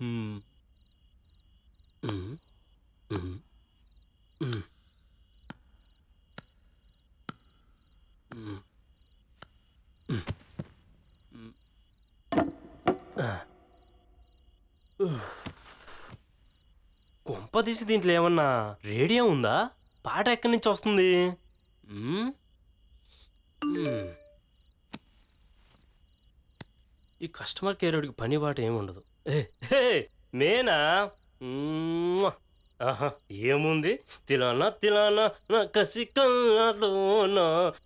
మ్మ్. తీసి దీంట్లో ఏమన్నా రేడియో ఉందా? పాట ఎక్కడి నుంచి వస్తుంది? ఈ కస్టమర్ కేర్ వాడికి పని బాట ఏమి ఉండదు. నేనా? ఏముంది? తిలానా తిలానా నా కసి కళ్ళలోన.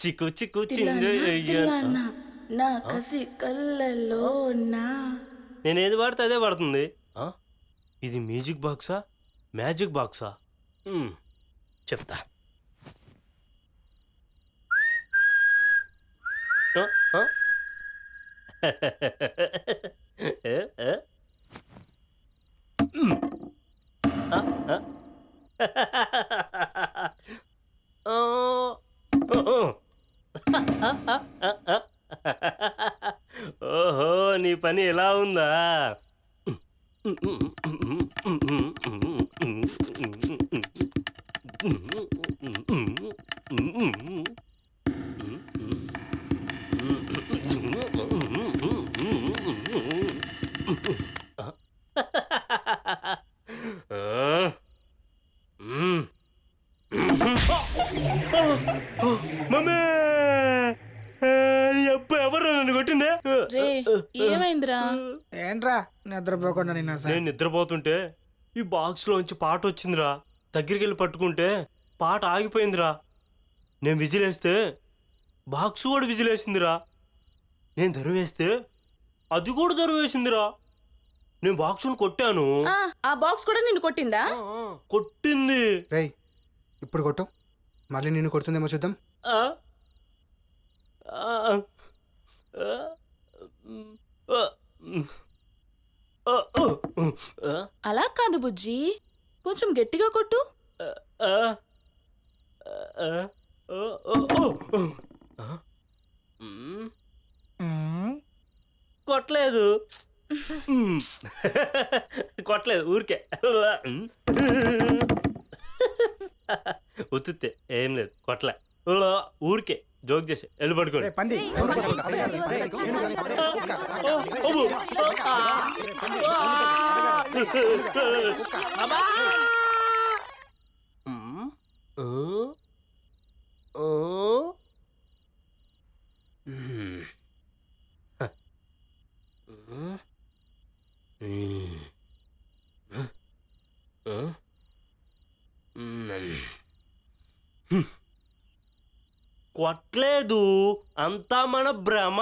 చిక్కు చిక్కు చిందే తిలానా నా కసి కళ్ళలో నా నేను ఏది వాడితే అదే పడుతుంది ఆ? ఇది మ్యూజిక్ బాక్సా? మ్యాజిక్ బాక్సా? చెప్తా. ఏ? మ్మ్. ఆ, ఆ? ఆ, ఓ, ఓ. ఓహో నీ పని ఎలా ఉందా? మమ్మీ ఏంట్రా నిద్రపోకుండా నిన్న నేను నిద్రపోతుంటే ఈ బాక్స్ లోంచి పాట వచ్చిందిరా. దగ్గరికి వెళ్ళి పట్టుకుంటే పాట ఆగిపోయిందిరా. నేను విజిలేస్తే బాక్స్ కూడా విజిలేసిందిరా. నేను దరువేస్తే అది కూడా దరువేసిందిరా. నేను బాక్స్ను కొట్టాను. ఆ, ఆ బాక్స్ కూడా నిన్ను కొట్టిందా? ఆ, కొట్టింది. రేయ్ ఇప్పుడు కొట్టు. మళ్ళీ నిన్ను కొడుతుందేమో చూద్దాం. ఆ, ఆ, ఆ, అలా కాదు బుజ్జి. కొంచెం గట్టిగా కొట్టు. కొట్టలేదు. కొట్టలేదు ఊరికే. ఉత్తుతే ఏం లేదు కొట్టలే. ఊరికే. జోక్ చేసి. వెళ్ళి పడుకోండి. పంది. ఎవరు కొడతారు? అడగాలి. రేయ్, ఏనుగు కానీ పడగాలి. కుక్క. అబ్బో. మ్, ఓ, ఓ, మ్, హ, మ్, మ్, మ్, మ్, హ్మ్. కొట్లేదు అంతా మన భ్రమ.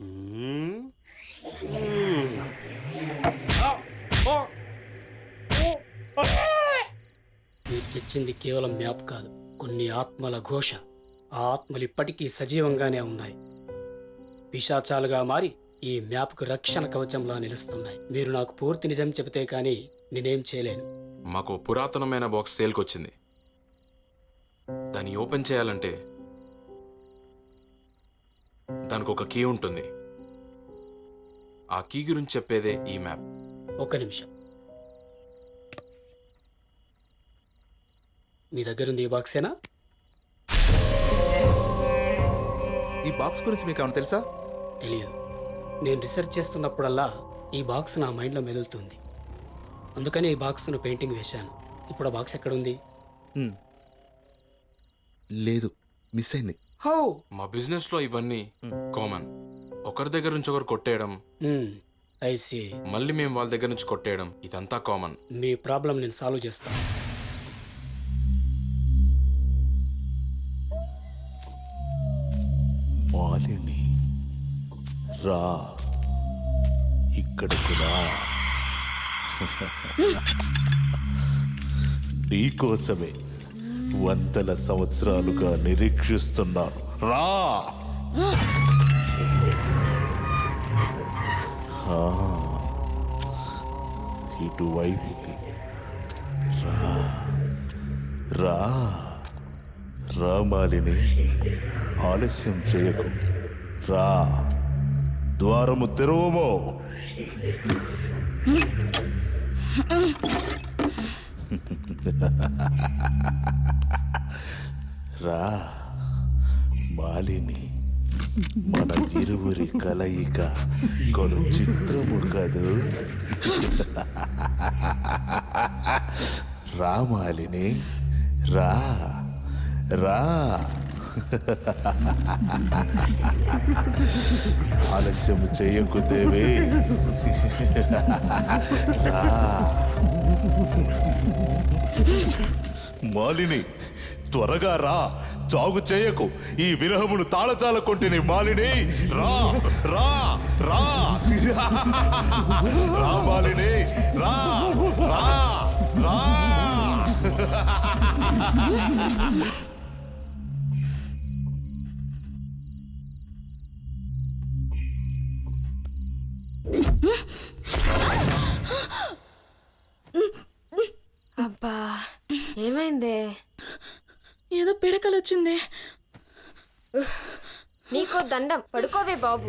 మ్, మ్. ఆ, ఆ, ఓ, ఆ. మీరు తెచ్చింది కేవలం మ్యాప్ కాదు కొన్ని ఆత్మల ఘోష. ఆ ఆత్మలు ఇప్పటికీ సజీవంగానే ఉన్నాయి. పిశాచాలుగా మారి ఈ మ్యాప్కు రక్షణ కవచంలా నిలుస్తున్నాయి. మీరు నాకు పూర్తి నిజం చెబితే కానీ నేనేం చేయలేను. మాకు పురాతనమైన బాక్స్ సేల్కి వచ్చింది దాన్ని ఓపెన్ చేయాలంటే దానికి ఒక కీ ఉంటుంది. ఆ కీ గురించి చెప్పేదే ఈ మ్యాప్. ఒక్క నిమిషం. మీ దగ్గర ఉంది ఈ బాక్సేనా? ఈ బాక్స్ గురించి మీకు ఏమైనా తెలుసా? తెలియదు నేను రీసెర్చ్ చేస్తున్నప్పుడల్లా ఈ బాక్స్ నా మైండ్లో మెదులుతుంది. అందుకని ఈ బాక్స్ను పెయింటింగ్ వేశాను. ఇప్పుడు ఆ బాక్స్ ఎక్కడుంది? హ్మ్. లేదు మిస్ అయింది. హౌ? మా బిజినెస్లో ఇవన్నీ కామన్ ఒకరి దగ్గర నుంచి ఒకరు కొట్టేయడం. ఐసి మళ్ళీ మేము వాళ్ళ దగ్గర నుంచి కొట్టేయడం ఇదంతా కామన్ మీ ప్రాబ్లం నేను సాల్వ్ చేస్తాను మాలిని రా. ఇక్కడకు రా. నీకోసమే. వందల సంవత్సరాలుగా నిరీక్షిస్తున్నాను. రా! ఆ, ఇటువైపుకి రా. రా. రామాలిని ఆలస్యం చేయకు. రా. ద్వారము తెరవమో. రా. మాలిని మన ఇరువురి కలయిక కొను చిత్రము కదు రా మాలిని రా రా. ఆలస్యము చేయకు దేవి. రా. మాలిని త్వరగా రా. చాగు చేయకు. ఈ విరహమును తాళచాల కొంటిని మాలిని. రా రా రా. రా మాలిని. రా రా రా. వచ్చింది. నీకో దండం. పడుకోవే బాబు.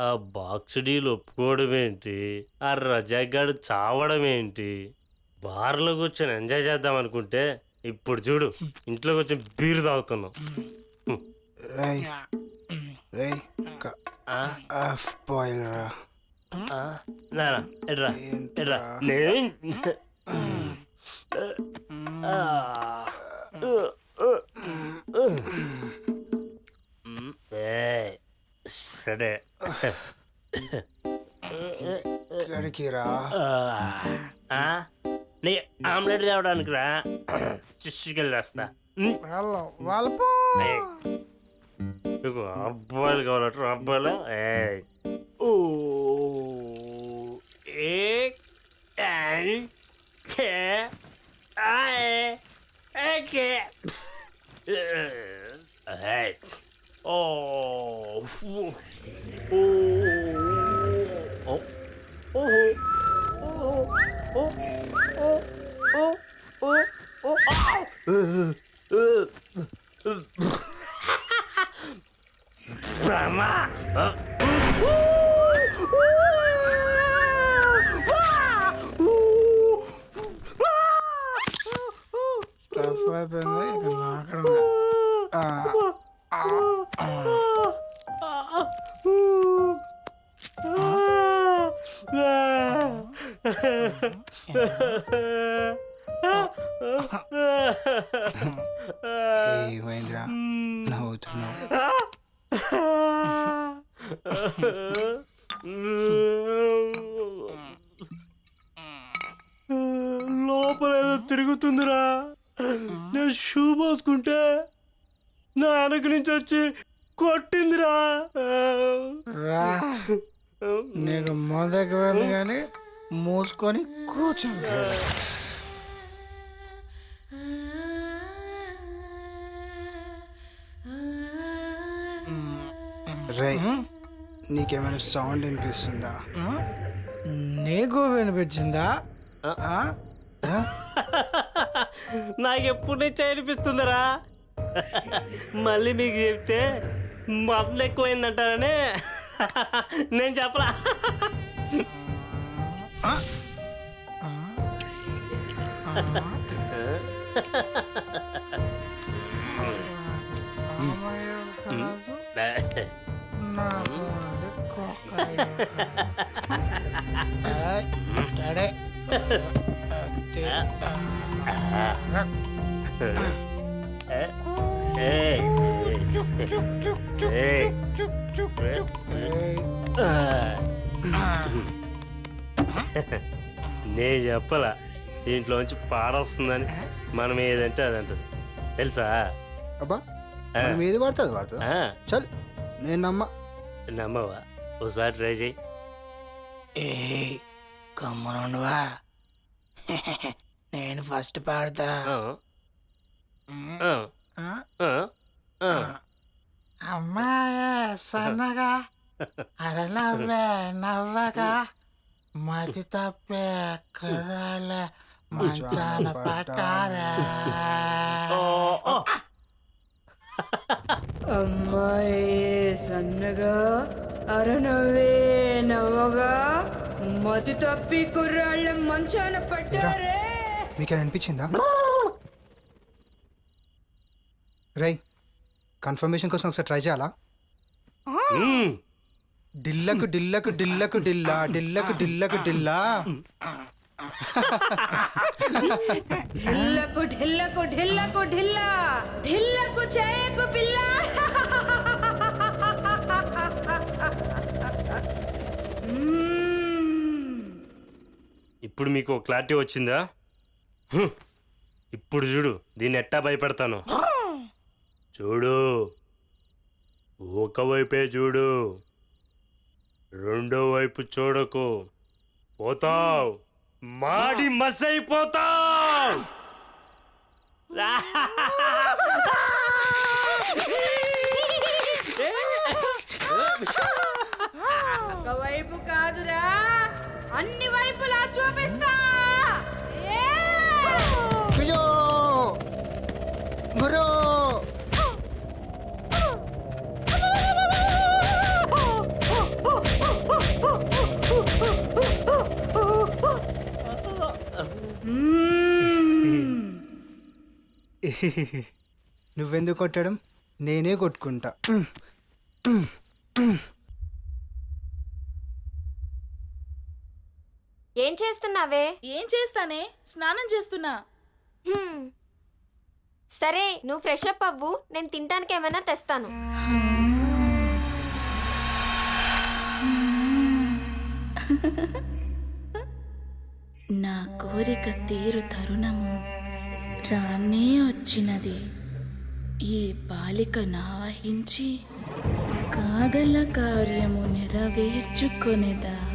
ఆ బాక్స్ డీల్ ఒప్పుకోవడం ఏంటి? ఆ రజాగాడు చావడం ఏంటి? బార్లో కూర్చొని ఎంజాయ్ చేద్దాం అనుకుంటే ఇప్పుడు చూడు ఇంట్లో కూర్చొని బీరు తాగుతున్నాం. బాయిల్ రా నానా ఎడ్రా ఎడ్రా? నేను సరే. ఇక్కడికి రా ఆ? నీ ఆమ్లెట్ తేవడానికి రా చికెన్ వేస్తా వాళ్ళపో ఎందుకు అబ్బాయిలు కావాలంటారు అబ్బాయిలు ఓ ఏ ఓ ఓ ఓ Oh! Brahma! స్టఫ్ అయిపోయింది ఇక ఆ. ఏమైందిరా నవ్వుతున్నావు లోపల ఏదో తిరుగుతుందిరా. నేను షూ పోసుకుంటే నా వెనక నుంచి వచ్చి కొట్టిందిరా. రా. నీకు మొదకి వెళ్ళి కానీ మూసుకొని కూర్చో రై నీకేమైనా సౌండ్ వినిపిస్తుందా నీకు వినిపించిందా? నాకు ఎప్పుడు నుంచి అనిపిస్తుందిరా మళ్ళీ మీకు చెప్తే మొదలు ఎక్కువైందంటారని నేను చెప్పరా అమ్మయ్య కాదు, నేను చెప్పలా? దీంట్లోంచి పాడొస్తుందని. మనం ఏదంటే అది అంటది తెలుసా? అబ్బా మనం ఏది పడుతుంది పడుతుంది ఆ, చల్ నేను నమ్మ. నమ్మవా. ఒకసారి ట్రై చేయి. ఏ కమ్మనుండవా నేను ఫస్ట్ పాడతా. అమ్మాయే సన్నగా. అర నవ్వే నవ్వగా. మతి తప్పే కుర్రాళ్ళ మంచాన పట్టారా. అమ్మాయి. సన్నగా అరనవ్వే నవ్వగా మతి తప్పి కుర్రాళ్ళ మంచాన పట్టారే మీకేమైనా అనిపించిందా? రై కన్ఫర్మేషన్ కోసం ఒకసారి ట్రై చేయాలా. డిల్లకు డిల్లకు డిల్లకు డిల్లా డిల్లకు డిల్లకు డిల్లా. ఢిల్లకు ఢిల్లకు ఢిల్లకు ఢిల్లా ఢిల్లకు చేయకు పిల్ల. ఇప్పుడు మీకు క్లారిటీ వచ్చిందా. ఇప్పుడు చూడు దీన్ని ఎట్టా భయపెడతాను. చూడు. ఒకవైపే చూడు. రెండో వైపు చూడకు. పోతావు. మాడి మసైపోతావు ఒకవైపు కాదురా అన్ని వైపులా చూపిస్తా! అయ్యో. నువ్వెందుకు కొట్టడం? నేనే కొట్టుకుంటా. ఏం చేస్తున్నావే? ఏం చేస్తానే? స్నానం చేస్తున్నా. హ్మ్. సరే నువ్వు ఫ్రెష్ అప్ అవ్వు. నేను తినడానికి ఏమైనా తెస్తాను. నా కోరిక తీరు తరుణము. రానే వచ్చినది. ఈ బాలిక నావహించి కాగల కార్యము నెరవేర్చుకొనేదా?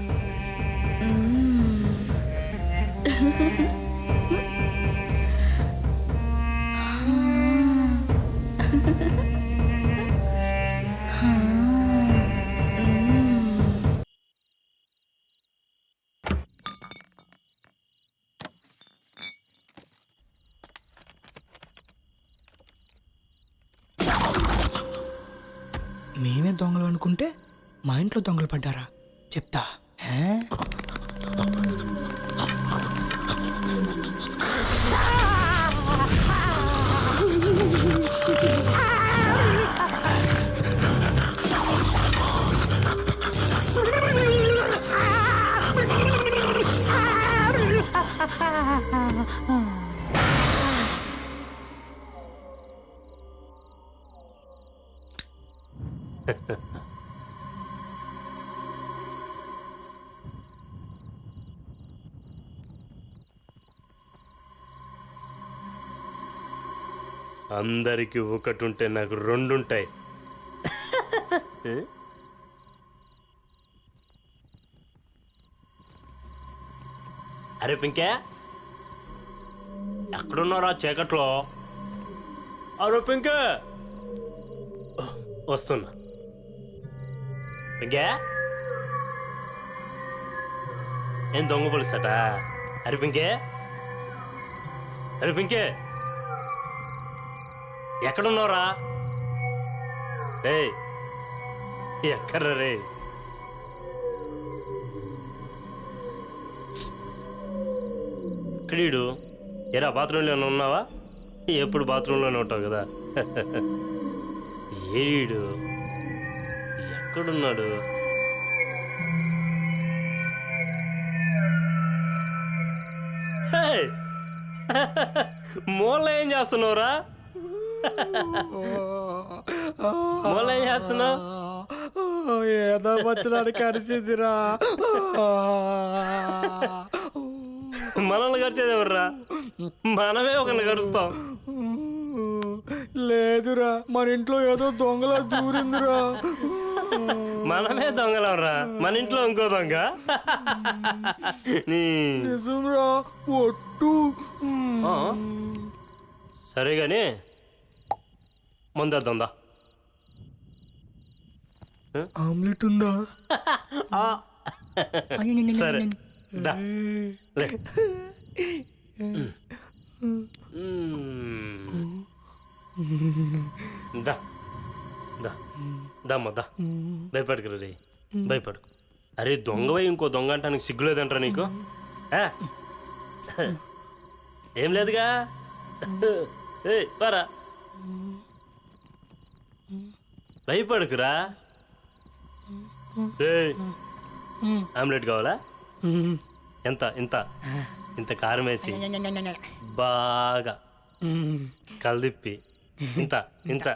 మేమే దొంగలు అనుకుంటే మా ఇంట్లో దొంగలు పడ్డారా? చెప్తా. అందరికి ఒకటి ఉంటే నాకు రెండు అరే పింకే ఎక్కడున్నారా చీకట్లో? అరే పింకే! వస్తున్నా. పింకే? ఏం దొంగ పోలిస్తాట అరే పింకే? అరే పింకే! ఎక్కడున్నావురా? రే ఎక్కడ్రా రే? ఇక్కడీడు ఎరా బాత్రూంలోనే ఉన్నావా? ఎప్పుడు బాత్రూంలోనే ఉంటావు కదా. ఏడు ఎక్కడున్నాడు! మూల ఏం చేస్తున్నావురా? మూల ఏం చేస్తున్నావు? ఏదో వచ్చడానికి అరిసిందిరా మనల్ని గడిచేది ఎవర్రా? మనమే ఒకరిని గరుస్తాం లేదురా మన ఇంట్లో ఏదో దొంగల దూరిందిరా. మనమే దొంగలవరా మన ఇంట్లో ఇంకో దొంగ. నిజంరా ఒట్టు? సరే గాని ముందేద్దా ఆమ్లెట్ ఉందా? సరే. దా. లే. దా దా దమ్మా దా భయపడకు రే భయపడకు అరే దొంగవై ఇంకో దొంగ అంటానికి సిగ్గులేదంటారా నీకు ఏం లేదుగా ఏయ్ పరా భయపడకురా ఏయ్, ఆమ్లెట్ కావాలా ఎంత ఇంత? ఇంత కారం వేసి బాగా కలిపి ఇంత ఇంత.